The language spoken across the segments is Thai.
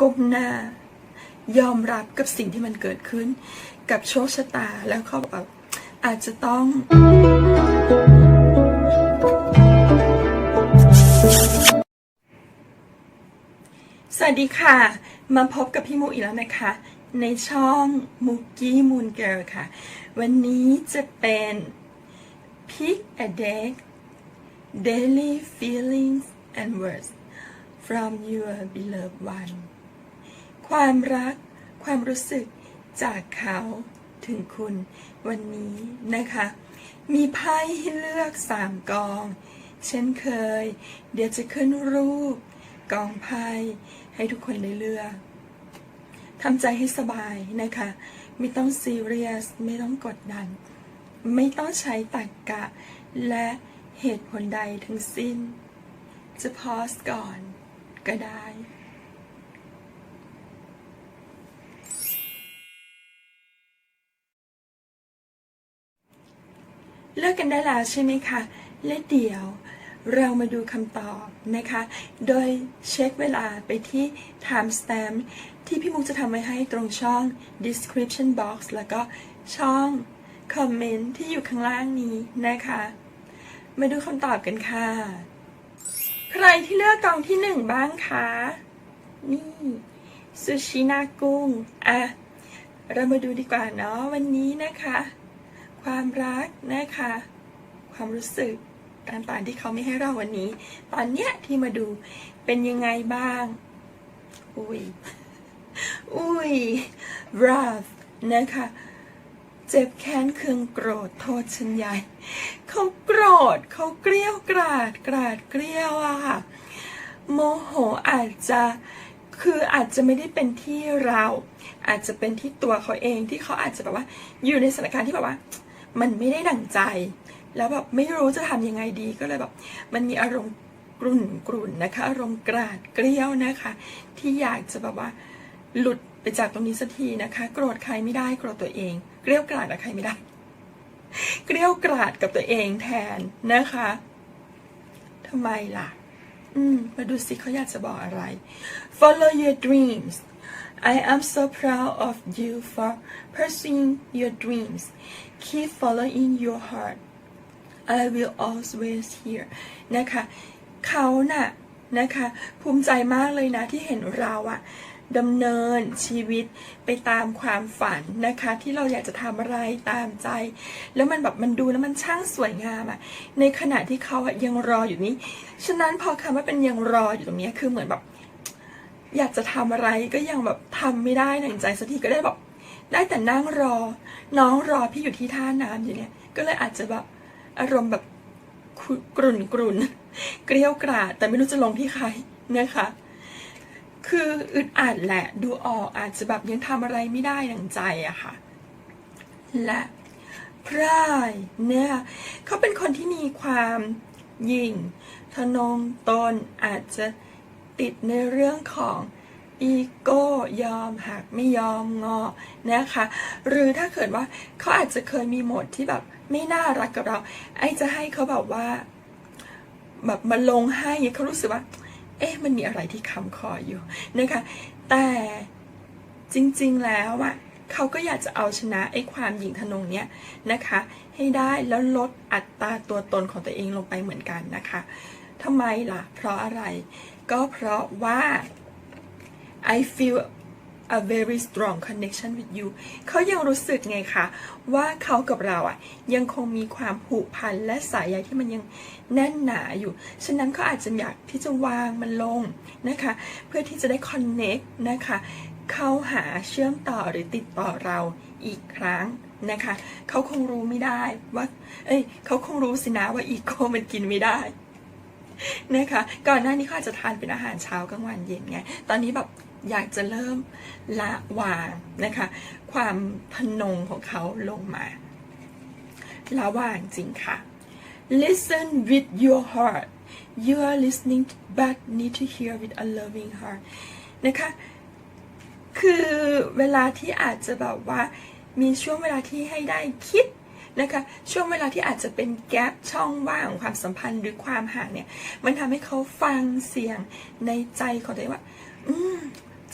ก้มหน้ายอมรับกับสิ่งที่มันเกิดขึ้น กับโชคชะตาแล้วเขาบอกว่าอาจจะต้องสวัสดีค่ะ มาพบกับพี่มูอีกแล้วนะคะ ในช่องมุกี้มูนเกิร์ลค่ะ วันนี้จะเป็น Pick a Day Daily Feelings and Words from your beloved one ความรัก ความรู้สึกจากเขาถึงคุณวันนี้นะคะ มีไพ่ให้เลือกสามกอง เช่นเคย เดี๋ยวจะขึ้นรูป กองไพ่ให้ทุกคนได้เลือกทำใจให้สบายนะคะ ไม่ต้องซีเรียส ไม่ต้องกดดัน ไม่ต้องใช้ตรรกกะ และเหตุผลใดทั้งสิ้น จะพอสก่อนก็ได้ เลือกกันได้แล้วใช่ไหมคะ และเดี๋ยวเรามาดูคำตอบนะคะ โดยเช็คเวลาไปที่ timestamp ที่พี่มุกจะทำไว้ให้ตรงช่อง description box แล้วก็ช่อง comment ที่อยู่ข้างล่างนี้นะคะ มาดูคำตอบกันค่ะ ใครที่เลือกกองที่หนึ่งบ้างคะ นี่ซูชินากุ้ง อะ เรามาดูดีกว่าเนาะวันนี้นะคะ ความรักนะคะ ความรู้สึกต่างๆที่เขาไม่ให้เราวันนี้ ตอนเนี้ยที่มาดูเป็นยังไงบ้าง อุ้ย อุ้ย rough นะคะ เจ็บแค้นเคืองโกรธโทษฉันใหญ่ เขาโกรธเขาเกลี้ยวกราดกราดเกลี้ยวอะค่ะ โมโหอาจจะคืออาจจะไม่ได้เป็นที่เรา อาจจะเป็นที่ตัวเขาเองที่เขาอาจจะแบบว่า อยู่ในสถานการณ์ที่แบบว่า มันไม่ได้ดั่งใจ แล้วแบบไม่รู้จะทำยังไงดีก็เลยแบบ มันมีอารมณ์กรุ่นกรุ่นนะคะ อารมณ์กราดเกลี้ยวนะคะ ที่อยากจะแบบว่าหลุดไปจากตรงนี้สักทีนะคะ โกรธใครไม่ได้โกรธตัวเองเกลี้ยวกราดกับใครไม่ได้ เกลี้ยวกราดกับตัวเองแทนนะคะทำไมล่ะ อืม มาดูสิเขาอยากจะบอกอะไร Follow your dreams I am so proud of you for pursuing your dreams Keep following your heart I will always here นะคะเขาน่ะนะคะภูมิใจมากเลยนะที่เห็นเราอะดำเนินชีวิตไปตามความฝันนะคะ ที่เราอยากจะทำอะไรตามใจ แล้วมันแบบมันดูแล้วมันช่างสวยงามอะในขณะที่เขาอะยังรออยู่นี้ฉะนั้นพอคำว่าเป็นยังรออยู่ตรงเนี้ยคือเหมือนแบบ อยากจะทำอะไรก็ยังแบบทำไม่ได้หนังใจสักทีก็ได้แบบได้แต่นั่งรอ น้องรอพี่อยู่ที่ท่าน้ำอยู่เนี่ย ก็เลยอาจจะแบบอารมณ์แบบกรุ่นกรุ่นเกลี้ยวกราด แต่ไม่รู้จะลงที่ใครนะคะ คืออึดอัดแหละ ดูออกอาจจะแบบยังทำอะไรไม่ได้ดังใจอะค่ะ และพรายเนี่ยเขาเป็นคนที่มีความยิ่งทะนงตนอาจจะ ติดในเรื่องของอีโก้ยอมหักไม่ยอมงอนะคะ หรือถ้าเกิดว่าเขาอาจจะเคยมีโหมดที่แบบไม่น่ารักกับเรา ไอ้จะให้เขาแบบว่า แบบมาลงให้เขารู้สึกว่า เอ๊ะมันมีอะไรที่คำคออยู่นะคะ แต่จริงๆแล้วอะเขาก็อยากจะเอาชนะไอ้ความหยิ่งทะนงเนี้ยนะคะ ให้ได้แล้วลดอัตราตัวตนของตัวเองลงไปเหมือนกันนะคะทำไมล่ะ เพราะอะไร ก็เพราะว่า I feel a very strong connection with you เขายังรู้สึกไงคะ ว่าเขากับเราอะยังคงมีความผูกพันและสายใยที่มันยังแน่นหนาอยู่ ฉะนั้นเขาอาจจะอยากที่จะวางมันลงนะคะ เพื่อที่จะได้ connect นะคะ เข้าหาเชื่อมต่อหรือติดต่อเราอีกครั้งนะคะ เขาคงรู้ไม่ได้ว่า เอ้ย เขาคงรู้สินะว่าอีโก้มันกินไม่ได้ นะคะ ก่อนหน้านี้เขาอาจจะทานเป็นอาหารเช้ากลางวันเย็นไง ตอนนี้แบบอยากจะเริ่มละวางนะคะ ความพนงของเขาลงมา ละวางจริงค่ะ listen with your heart you are listening but need to hear with a loving heart นะคะ คือเวลาที่อาจจะแบบว่ามีช่วงเวลาที่ให้ได้คิด นะคะช่วงเวลาที่อาจจะเป็นแกลบช่องว่างของความสัมพันธ์หรือความห่างเนี่ยมันทำให้เขาฟังเสียงในใจของตัวเองว่า อืม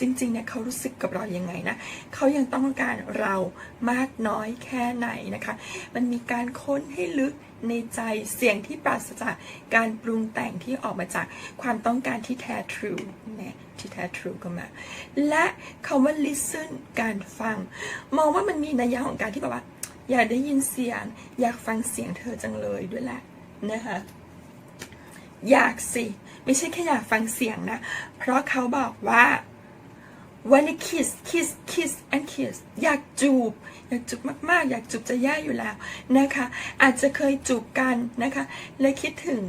จริงๆเนี่ยเขารู้สึกกับเรายังไงนะเขายังต้องการเรามากน้อยแค่ไหนนะคะ มันมีการค้นให้ลึกในใจเสียงที่ปราศจากการปรุงแต่งที่ออกมาจากความต้องการที่แท้ทรูเนี่ยที่แท้ทรูก็มา และคำว่า listen การฟัง มองว่ามันมีนัยยะของการที่แบบว่า อยากได้ยินเสียง อยากฟังเสียงเธอจังเลยด้วยแหละนะคะอยากสิ ไม่ใช่แค่อยากฟังเสียงนะ เพราะเขาบอกว่า wanna kiss kiss kiss and kiss อยากจูบ อยากจูบมากๆ อยากจูบจะแย่อยู่แล้วนะคะ อาจจะเคยจูบกันนะคะ และคิดถึง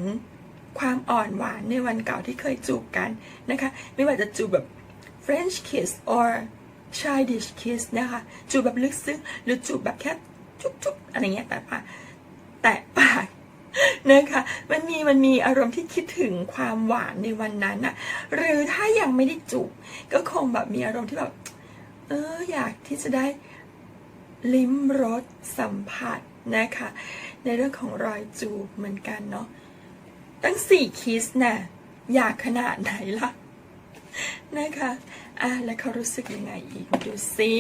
ความอ่อนหวานในวันเก่าที่เคยจูบกันนะคะ ไม่ว่าจะจูบแบบ French kiss or childish kiss นะคะ จูบแบบลึกซึ้งหรือจูบแบบแค่ จุ๊บๆอะไรเงี้ยแต่ปากแตะปากนะคะมันมีมันมีอารมณ์ที่คิดถึงความหวานในวันนั้นอะหรือถ้ายังไม่ได้จูบก็คงแบบมีอารมณ์ที่แบบเอออยากที่จะได้ลิ้มรสสัมผัสนะคะ ในเรื่องของรอยจูบเหมือนกันเนาะตั้งสี่คิสน่ะอยากขนาดไหนล่ะนะคะอะแล้วเขารู้สึกยังไงอีก ดูซิ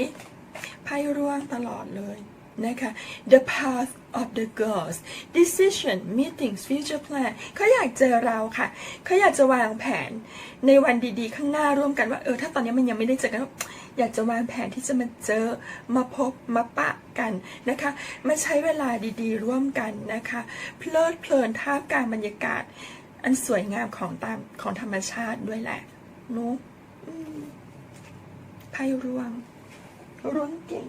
ไพ่ร่วงตลอดเลย นะคะ the path of the girls decision meetings future plan เขาอยากเจอเราค่ะ เขาอยากจะวางแผนในวันดีๆ ข้างหน้าร่วมกันว่า เออ ถ้าตอนนี้มันยังไม่ได้เจอกัน อยากจะวางแผนที่จะมาเจอ มาพบ มาปะกันนะคะ มาใช้เวลาดีๆ ร่วมกันนะคะ เพลิดเพลินท่ามกลางบรรยากาศ อันสวยงามของตามของธรรมชาติด้วยแหละนุ๊ไพ่ร่วงร่วงเก่ง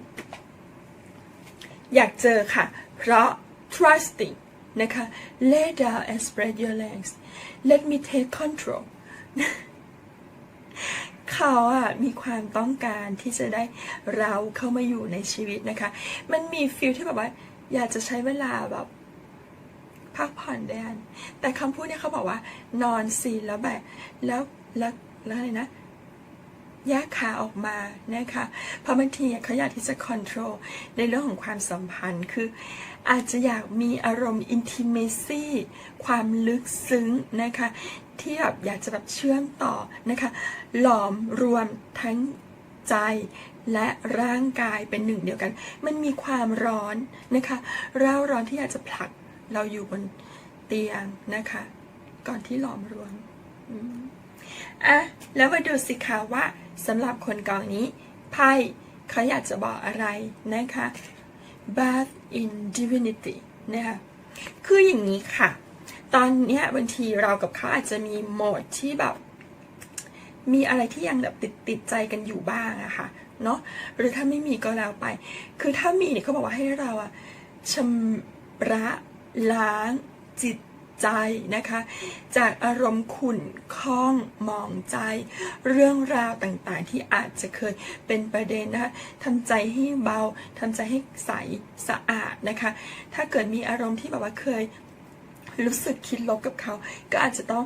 อยากเจอค่ะ เพราะ trusting นะคะ lay down and spread your legs let me take control เขาอะมีความต้องการที่จะได้เราเข้ามาอยู่ในชีวิตนะคะ มันมีฟิลที่แบบว่า อยากจะใช้เวลาแบบพักผ่อนแดน แต่คำพูดเนี่ยเขาบอกว่านอนซีแล้วแบบแล้วแล้วแล้วอะไรนะ แยกขาออกมานะคะ เพราะบางทีเขาอยากที่จะค o n t r o l ในเรื่องของความสัมพันธ์ คืออาจจะอยากมีอารมณ์ intimacy ความลึกซึ้งนะคะ ที่แบบอยากจะแบบเชื่อมต่อนะคะ หลอมรวมทั้งใจและร่างกายเป็นหนึ่งเดียวกัน มันมีความร้อนนะคะเร่าร้อนที่อยากจะผลักเราอยู่บนเตียงนะคะ ก่อนที่หลอมรวมอืมอะแล้วมาดูสิคะว่า สำหรับคนกองนี้ไพ่เขาอยากจะบอกอะไรนะคะ bath in divinity นะคะคืออย่างนี้ค่ะ ตอนเนี้ยบางทีเรากับเขาอาจจะมีโหมดที่แบบ มีอะไรที่ยังแบบติดติดใจกันอยู่บ้างอะค่ะเนาะหรือถ้าไม่มีก็แล้วไป คือถ้ามีเนี่ยเขาบอกว่าให้เราอะชำระล้างจิต ใจนะคะ จากอารมณ์ขุ่นข้องมองใจ เรื่องราวต่างๆ ที่อาจจะเคยเป็นประเด็นนะคะทำใจให้เบาทำใจให้ใสสะอาดนะคะ ถ้าเกิดมีอารมณ์ที่แบบว่าเคยรู้สึกคิดลบกับเขา ก็อาจจะต้อง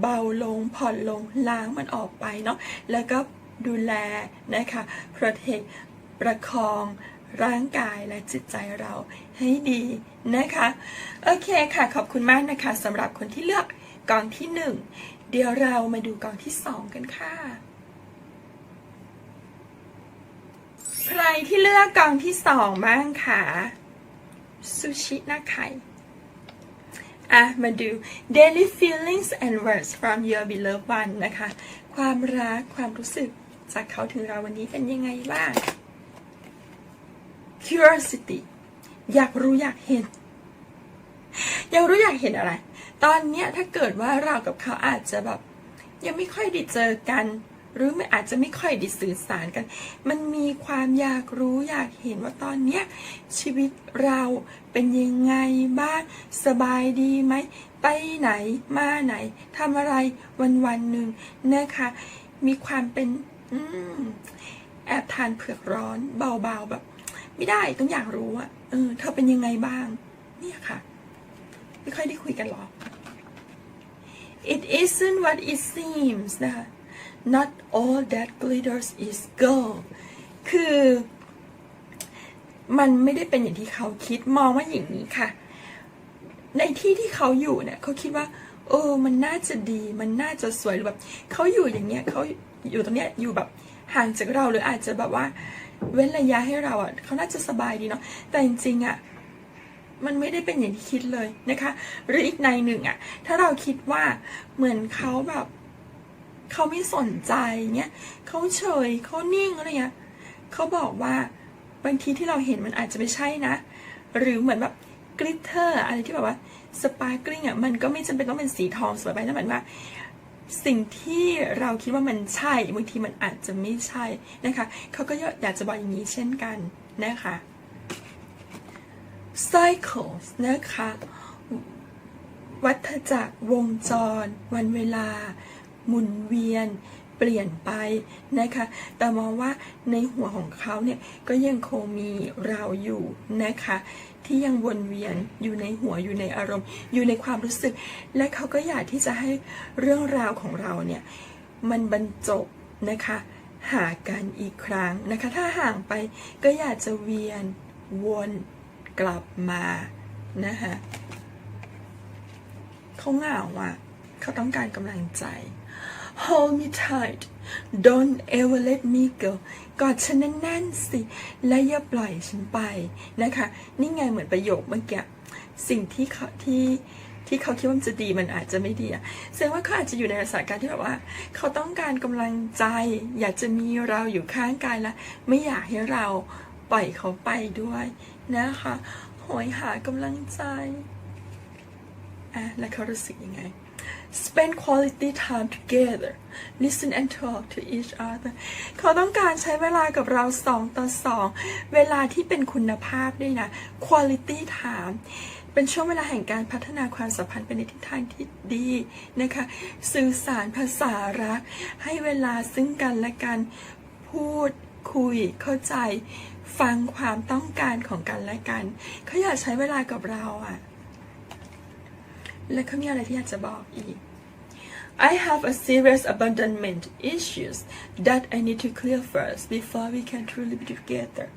เบาลงผ่อนลงล้างมันออกไปเนาะแล้วก็ดูแลนะคะ protect ประคอง ร่างกายและจิตใจเราให้ดีนะคะ โอเคค่ะขอบคุณมากนะคะสำหรับคนที่เลือกกองที่หนึ่งเดี๋ยวเรามาดูกองที่สองกันค่ะ ใครที่เลือกกองที่สองบ้างคะซูชิหน้าไข่อะมาดู daily feelings and words from your beloved one นะคะ ความรักความรู้สึกจากเขาถึงเราวันนี้เป็นยังไงบ้าง curiosity อยากรู้อยากเห็น อยากรู้อยากเห็นอะไร ตอนเนี้ยถ้าเกิดว่าเรากับเขาอาจจะแบบ ยังไม่ค่อยได้เจอกัน หรือไม่อาจจะไม่ค่อยได้สื่อสารกัน มันมีความอยากรู้อยากเห็นว่าตอนเนี้ยชีวิตเราเป็นยังไงบ้าง สบายดีไหม ไปไหนมาไหนทำอะไรวันวันหนึ่งนะคะ มีความเป็น อืมแอบทานเผือกร้อนเบาๆแบบ ไม่ได้ต้องอยากรู้อะเออ เธอเป็นยังไงบ้าง เนี่ยค่ะ ไม่ค่อยได้คุยกันหรอก It isn't what it seems นะคะ Not all that glitters is gold คือ มันไม่ได้เป็นอย่างที่เขาคิดมองว่าอย่างนี้ค่ะ ในที่ที่เขาอยู่เนี่ยเขาคิดว่า เออ มันน่าจะดี มันน่าจะสวยหรือแบบเขาอยู่อย่างเงี้ยเขาอยู่ตรงเนี้ยอยู่แบบห่างจากเราหรืออาจจะแบบว่า เว้นระยะให้เราอะเขาน่าจะสบายดีเนาะแต่จริงๆอะมันไม่ได้เป็นอย่างที่คิดเลยนะคะ หรืออีกในหนึ่งอะ ถ้าเราคิดว่าเหมือนเขาแบบเขาไม่สนใจเงี้ยเขาเฉยเขานิ่งอะไรเงี้ยเขาบอกว่าบางทีที่เราเห็นมันอาจจะไม่ใช่นะ หรือเหมือนแบบกลิตเตอร์อะไรที่แบบว่าสปาร์กลิงอะมันก็ไม่จำเป็นต้องเป็นสีทองสวยไปนั่นหมายว่า สิ่งที่เราคิดว่ามันใช่บางทีมันอาจจะไม่ใช่นะคะเขาก็อยากจะบอกอย่างนี้เช่นกันนะคะ cycles นะคะ วัฏจักรวงจร วันเวลา หมุนเวียน ปลี่ยนไปนะคะ แต่มองว่าในหัวของเขาเนี่ยก็ยังคงมีเราอยู่นะคะ ที่ยังวนเวียนอยู่ในหัวอยู่ในอารมณ์ อยู่ในความรู้สึก และเขาก็อยากที่จะให้เรื่องราวของเราเนี่ยมันบรรจบนะคะหากันอีกครั้งนะคะ ถ้าห่างไปก็อยากจะเวียนวนกลับมานะคะเขาเหงาอะ เขาต้องการกำลังใจ Hold me tight Don't ever let me go กอดฉันแน่นๆสิ และอย่าปล่อยฉันไปนะคะ นี่ไงเหมือนประโยคเมื่อกี้ สิ่งที่เขาที่ที่เขาคิดว่ามันจะดีมันอาจจะไม่ดีอะแสดงว่าเขาอาจจะอยู่ในสถานการณ์ที่แบบว่า เขาต้องการกำลังใจ อยากจะมีเราอยู่ข้างกายและ ไม่อยากให้เราปล่อยเขาไปด้วยนะคะ โหยหากำลังใจอะแล้วเขารู้สึกยังไง spend quality time together listen and talk to each other เขาต้องการใช้เวลากับเราสองต่อสองเวลาที่เป็นคุณภาพด้วยนะ quality time เป็นช่วงเวลาแห่งการพัฒนาความสัมพันธ์ไปในทิศทางที่ดีนะคะ สื่อสารภาษารัก ให้เวลาซึ่งกันและกันพูดคุยเข้าใจ ฟังความต้องการของกันและกัน เขาอยากใช้เวลากับเราอะ และเขามีอะไรที่อยากจะบอกอีก I have a serious abandonment issues that I need to clear first before we can truly be together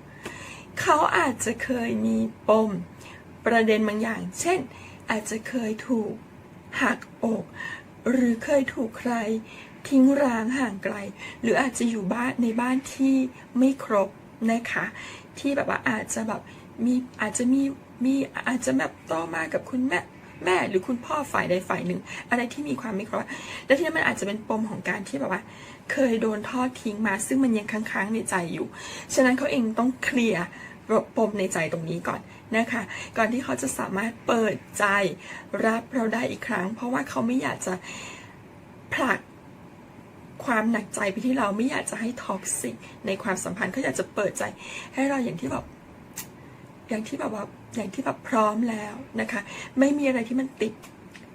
เขาอาจจะเคยมีปมประเด็นบางอย่าง เช่น อาจจะเคยถูกหักอก หรือเคยถูกใครทิ้งร้างห่างไกล หรืออาจจะอยู่บ้านในบ้านที่ไม่ครบนะคะ ที่แบบว่าอาจจะแบบมีอาจจะมีมีอาจจะแบบโตมากับคุณแม่ แม่หรือคุณพ่อฝ่ายใดฝ่ายหนึ่ง อะไรที่มีความไม่ครบและที่นั้นมันอาจจะเป็นปมของการที่แบบว่า เคยโดนทอดทิ้งมา ซึ่งมันยังค้างๆในใจอยู่ ฉะนั้นเขาเองต้องเคลียร์ปมในใจตรงนี้ก่อนนะคะ ก่อนที่เขาจะสามารถเปิดใจรับเราได้อีกครั้ง เพราะว่าเขาไม่อยากจะผลักความหนักใจไปที่เราไม่อยากจะให้ท็อกซิกในความสัมพันธ์เขาอยากจะเปิดใจ ให้เราอย่างที่แบบ อย่างที่แบบว่าอย่างที่แบบพร้อมแล้วนะคะ ไม่มีอะไรที่มันติด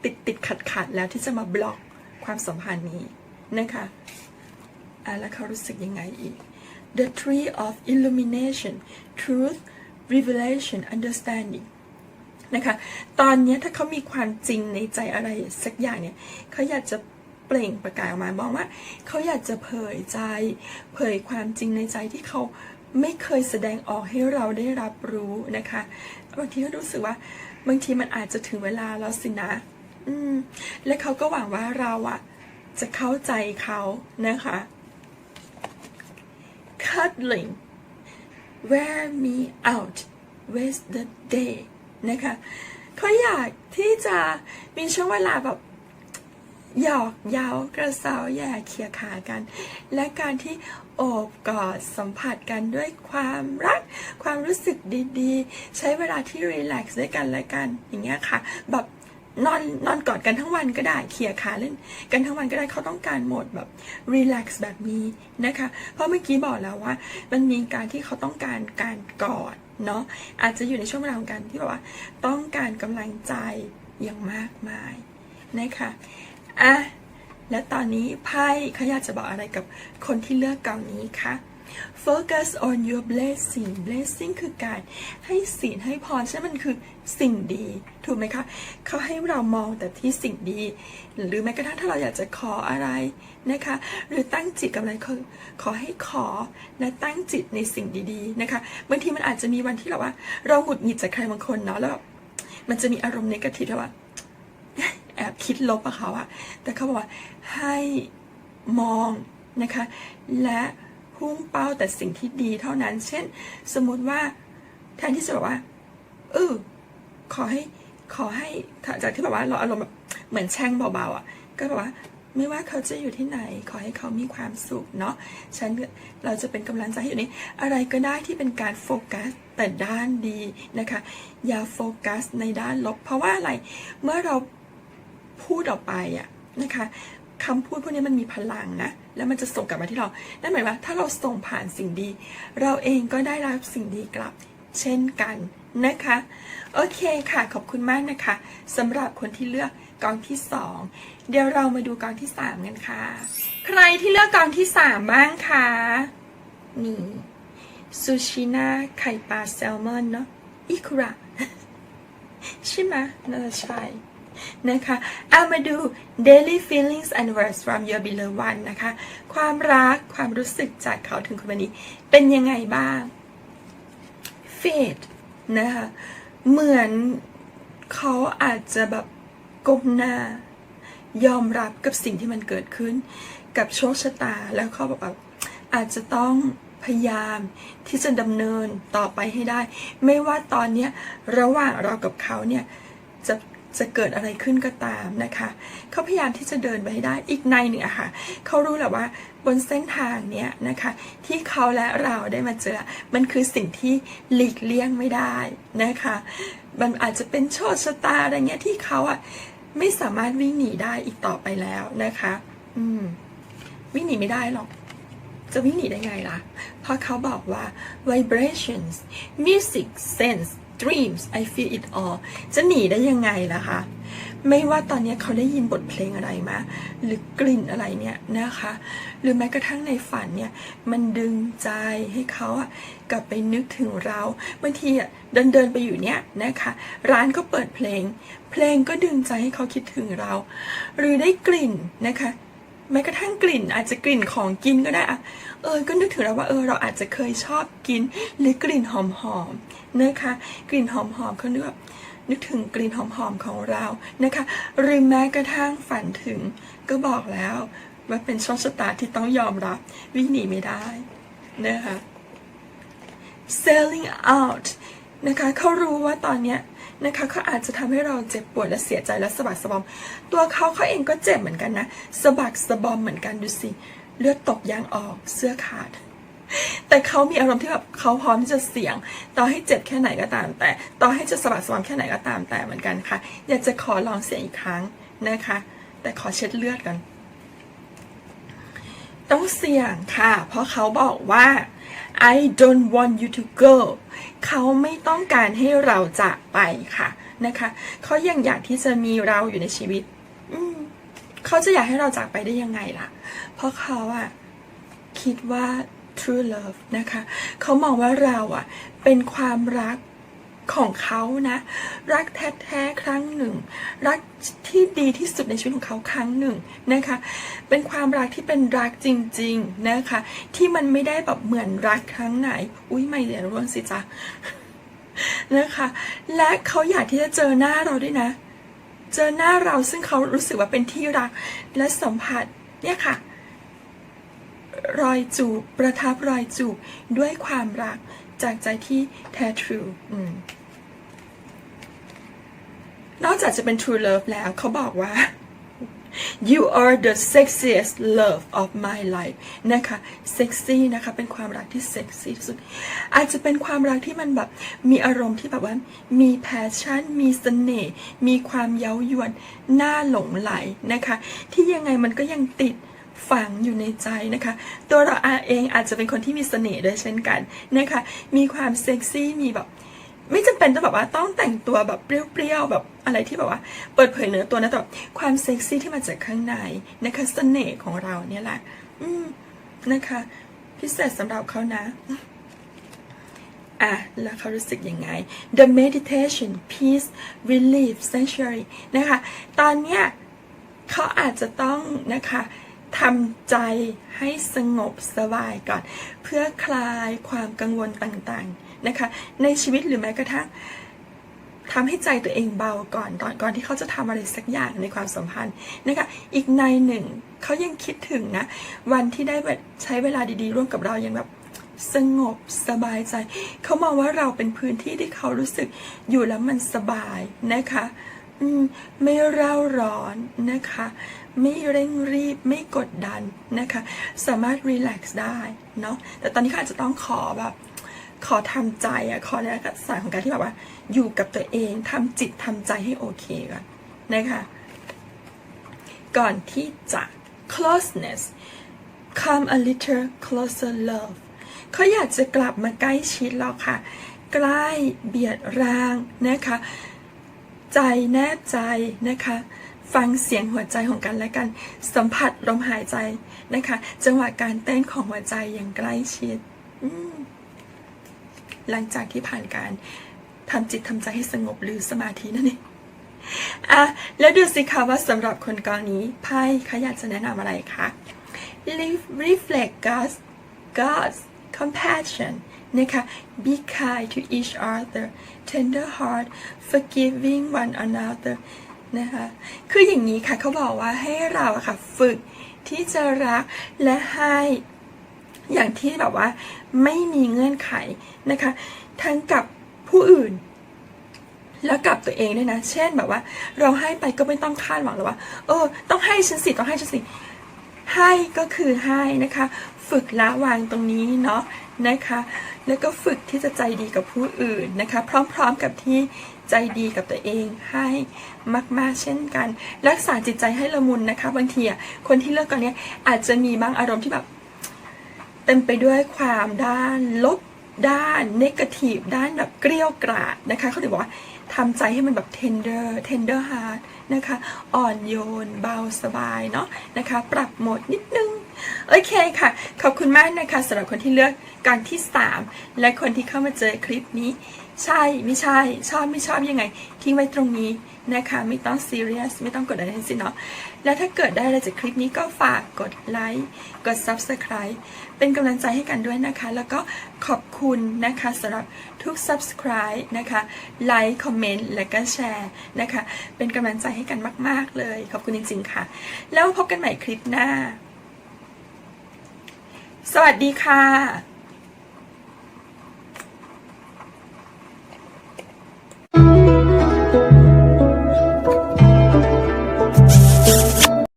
ติดติดขัดขัดแล้วที่จะมาบล็อกความสัมพันธ์นี้นะคะอะแล้วเขารู้สึกยังไงอีก The tree of illumination truth revelation understanding นะคะตอนนี้ถ้าเขามีความจริงในใจอะไรสักอย่างเนี่ยเขาอยากจะเปล่งประกายออกมาบอกว่าเขาอยากจะเผยใจ เผยความจริงในใจที่เขา ไม่เคยแสดงออกให้เราได้รับรู้นะคะบางทีก็รู้สึกว่า บางทีมันอาจจะถึงเวลาแล้วสินะ อืม และเขาก็หวังว่าเราอะจะเข้าใจเขานะคะ cuddling wear me out waste the day นะคะเขาอยากที่จะมีช่วงเวลาแบบ หยอกเย้ากระเซาแย่เคียขากัน และการที่โอบกอดสัมผัสกันด้วยความรัก ความรู้สึกดีๆ ใช้เวลาที่รีแลกซ์ด้วยกันและกันอย่างเงี้ยค่ะ แบบนอนนอนกอดกันทั้งวันก็ได้เคียขาเล่น กันทั้งวันก็ได้เขาต้องการโหมดแบบรีแลกซ์แบบนี้นะคะ เพราะเมื่อกี้บอกแล้วว่า มันมีการที่เขาต้องการการกอดเนาะอาจจะอยู่ในช่วงเวลาของการที่แบบว่า ต้องการกำลังใจอย่างมากมายนะคะ อะและตอนนี้ไพ่เขาอยากจะบอกอะไรกับคนที่เลือกกองนี้คะ focus on your blessing blessing คือการให้ศีลให้พรใช่ไหมมันคือสิ่งดี ถูกไหมคะ เขาให้เรามองแต่ที่สิ่งดี หรือแม้กระทั่งถ้าเราอยากจะขออะไรนะคะ หรือตั้งจิตกับอะไรขอขอให้ขอและตั้งจิตในสิ่งดีๆนะคะ บางทีมันอาจจะมีวันที่เราว่า เราหงุดหงิดจากใครบางคนเนาะแล้วแบบมันจะมีอารมณ์นกาทีฟว่า แอบคิดลบอะเขาอะแต่เขาบอกว่าให้มองนะคะ และพุ่งเป้าแต่สิ่งที่ดีเท่านั้น เช่น สมมติว่าแทนที่จะแบบว่าเออขอให้ขอให้จากที่แบบว่าเราอารมณ์แบบเหมือนแช่งเบาๆอะก็แบบว่าไม่ว่าเขาจะอยู่ที่ไหน ขอให้เขามีความสุขเนาะ ฉันเราจะเป็นกำลังใจให้อยู่นี้ อะไรก็ได้ที่เป็นการโฟกัสแต่ด้านดีนะคะ อย่าโฟกัสในด้านลบ เพราะว่าอะไร เมื่อเรา พูดออกไปอะนะคะคำพูดพวกนี้มันมีพลังนะแล้วมันจะส่งกลับมาที่เรานั่นหมายว่าถ้าเราส่งผ่านสิ่งดี เราเองก็ได้รับสิ่งดีกลับ เช่นกันนะคะ โอเคค่ะขอบคุณมากนะคะสำหรับคนที่เลือกกองที่สองเดี๋ยวเรามาดูกองที่สามกันค่ะ ใครที่เลือกกองที่สามบ้างคะนี่ซูชิน่าไข่ปลาแซลมอนเนาะอิคุระใช่ไหมน่าจะใช่ นะคะเอามาดู daily feelings and words from your beloved one นะคะ ความรักความรู้สึกจากเขาถึงคนนี้ เป็นยังไงบ้าง fate นะคะ เหมือนเขาอาจจะแบบก้มหน้า ยอมรับกับสิ่งที่มันเกิดขึ้น กับโชคชะตาแล้วเขาแบบอาจจะต้องพยายามที่จะดำเนินต่อไปให้ได้ ไม่ว่าตอนนี้ระหว่างเรากับเขาเนี่ยจะ จะเกิดอะไรขึ้นก็ตามนะคะ เขาพยายามที่จะเดินไปให้ได้อีกในหนึ่งอะค่ะ เขารู้แหละว่าบนเส้นทางเนี้ยนะคะ ที่เขาและเราได้มาเจอ มันคือสิ่งที่หลีกเลี่ยงไม่ได้นะคะ มันอาจจะเป็นโชคชะตาอะไรเงี้ยที่เขาอะไม่สามารถวิ่งหนีได้อีกต่อไปแล้วนะคะ อืม วิ่งหนีไม่ได้หรอก จะวิ่งหนีได้ไงล่ะ เพราะเขาบอกว่า vibrations music sense dreams I feel it all จะหนีได้ยังไงล่ะคะ ไม่ว่าตอนนี้เขาได้ยินบทเพลงอะไรมา หรือกลิ่นอะไรเนี่ยนะคะ หรือแม้กระทั่งในฝันเนี่ย มันดึงใจให้เขาอะกลับไปนึกถึงเราบางทีอะเดินเดินไปอยู่เนี่ยนะคะ ร้านก็เปิดเพลง เพลงก็ดึงใจให้เขาคิดถึงเรา หรือได้กลิ่นนะคะ แม้กระทั่งกลิ่นอาจจะกลิ่นของกินก็ได้อะเออ ก็นึกถึงแล้วว่าเออเราอาจจะเคยชอบกิน หรือกลิ่นหอมๆนะคะ กลิ่นหอมๆเขานึกแบบนึกถึงกลิ่นหอมๆของเรานะคะ หรือแม้กระทั่งฝันถึง ก็บอกแล้วว่าเป็นโชคชะตาที่ต้องยอมรับ วิ่งหนีไม่ได้นะคะ selling out นะคะเขารู้ว่าตอนเนี้ย นะคะเขาอาจจะทำให้เราเจ็บปวดและเสียใจและสะบักสะบอม ตัวเขาเขาเองก็เจ็บเหมือนกันนะสะบักสะบอมเหมือนกันดูสิเลือดตกยางออกเสื้อขาด แต่เขามีอารมณ์ที่แบบเขาพร้อมที่จะเสี่ยง ต่อให้เจ็บแค่ไหนก็ตาม แต่ต่อให้จะสะบักสะบอมแค่ไหนก็ตามแต่เหมือนกันค่ะ อยากจะขอลองเสี่ยงอีกครั้งนะคะ แต่ขอเช็ดเลือดก่อนต้องเสี่ยงค่ะ เพราะเขาบอกว่า I don't want you to go เขาไม่ต้องการให้เราจากไปค่ะนะคะ เขายังอยากที่จะมีเราอยู่ในชีวิต อืมเขาจะอยากให้เราจากไปได้ยังไงล่ะ เพราะเขาอะคิดว่า true love นะคะ เขามองว่าเราอะเป็นความรัก ของเขานะ รักแท้ๆครั้งหนึ่ง รักที่ดีที่สุดในชีวิตของเขาครั้งหนึ่งนะคะ เป็นความรักที่เป็นรักจริง ๆนะคะ ที่มันไม่ได้แบบเหมือนรักครั้งไหน อุ้ยไม่เรียนร่วงสิจ๊ะนะคะ และเขาอยากที่จะเจอหน้าเราด้วยนะ เจอหน้าเราซึ่งเขารู้สึกว่าเป็นที่รักและสัมผัสเนี่ยค่ะรอยจูบประทับรอยจูบด้วยความรักจากใจที่แท้ทรูอืม นอกจากจะเป็น true love แล้วเขาบอกว่า you are the sexiest love of my life นะคะ sexy นะคะ เป็นความรักที่เซ็กซี่ที่สุด อาจจะเป็นความรักที่มันแบบ มีอารมณ์ที่แบบว่า มี passion มีเสน่ห์ มีความเย้ายวน น่าหลงไหลนะคะ ที่ยังไงมันก็ยังติดฝังอยู่ในใจนะคะ ตัวเราเองอาจจะเป็นคนที่มีเสน่ห์ด้วยเช่นกันนะคะ มีความเซ็กซี่ มีแบบ ไม่จำเป็นต้องแบบว่าต้องแต่งตัวแบบเปรี้ยวๆแบบอะไรที่แบบว่า เปิดเผยเนื้อตัวนะแต่ความเซ็กซี่ที่มาจากข้างในนะคะเสน่ห์ของเราเนี่ยแหละ อืมนะคะ พิเศษสำหรับเขานะอะแล้วเขารู้สึกยังไง The meditation peace relief sanctuary นะคะ ตอนเนี้ยเขาอาจจะต้องนะคะทำใจให้สงบสบายก่อน เพื่อคลายความกังวลต่างๆ นะคะ ในชีวิตหรือแม้กระทั่งทำให้ใจตัวเองเบาก่อนตอนก่อนที่เขาจะทำอะไรสักอย่างในความสัมพันธ์นะคะ อีกในหนึ่งเขายังคิดถึงนะ วันที่ได้แบบใช้เวลาดีๆ ร่วมกับเรายังแบบสงบสบายใจ เขามองว่าเราเป็นพื้นที่ที่เขารู้สึกอยู่แล้วมันสบายนะคะอืมไม่เร่าร้อนนะคะ ไม่เร่งรีบไม่กดดันนะคะ สามารถรีแลกซ์ได้เนาะแต่ตอนนี้เขาอาจจะต้องขอแบบ ขอทำใจอะขอในลักษณะของการที่แบบว่า อยู่กับตัวเองทำจิตทำใจให้โอเคก่อนนะคะ ก่อนที่จะ closeness come a little closer love เขาอยากจะกลับมาใกล้ชิดเราค่ะ ใกล้เบียดร่างนะคะ ใจแนบใจนะคะฟังเสียงหัวใจของกันและกัน สัมผัสลมหายใจนะคะ จังหวะการเต้นของหัวใจอย่างใกล้ชิด หลังจากที่ผ่านการทำจิตทำใจให้สงบหรือสมาธินั่นเองอะแล้วดูสิคะว่าสำหรับคนกรณีไพ่เขาอยากจะแนะนำอะไรคะ reflect God's God's compassion นะคะ be kind to each other tender heart forgiving one another นะคะ คืออย่างนี้ค่ะเขาบอกว่าให้เราค่ะฝึกที่จะรักและให้ อย่างที่แบบว่าไม่มีเงื่อนไขนะคะ ทั้งกับผู้อื่น แล้วกับตัวเองด้วยนะ เช่นแบบว่า เราให้ไปก็ไม่ต้องคาดหวังเลยว่า เออ ต้องให้ฉันสิต้องให้ฉันสิให้ก็คือให้นะคะ ฝึกละวางตรงนี้เนาะนะคะ แล้วก็ฝึกที่จะใจดีกับผู้อื่นนะคะ พร้อมๆกับที่ใจดีกับตัวเองให้มากๆเช่นกัน รักษาจิตใจให้ละมุนนะคะ บางทีอะคนที่เลิกกันเนี้ยอาจจะมีบางอารมณ์ที่แบบ ต็มไปด้วยความด้านลบด้านเนกาทีฟด้านแบบเกลี้ยวกราดนะคะเขาถึงบอกว่าทำใจให้มันแบบ tender tender heart นะคะ อ่อนโยน เบาสบายเนาะนะคะ ปรับโหมดนิดนึง โอเคค่ะ ขอบคุณมากนะคะสำหรับคนที่เลือกการที่ 3 และคนที่เข้ามาเจอคลิปนี้ ใช่ไม่ใช่ ชอบไม่ชอบยังไง ทิ้งไว้ตรงนี้นะคะ ไม่ต้องซีเรียสไม่ต้องกดอะไรทั้งสิ้นเนาะแล้วถ้าเกิดได้อะไรจากคลิปนี้ก็ฝากกดไลค์กด Subscribe เป็นกำลังใจให้กันด้วยนะคะ แล้วก็ขอบคุณนะคะสำหรับทุก Subscribe นะคะไลค์คอมเมนต์และก็แชร์นะคะ เป็นกำลังใจให้กันมาก ๆ เลย ขอบคุณจริง ๆ ค่ะ แล้วพบกันใหม่คลิปหน้า สวัสดีค่ะ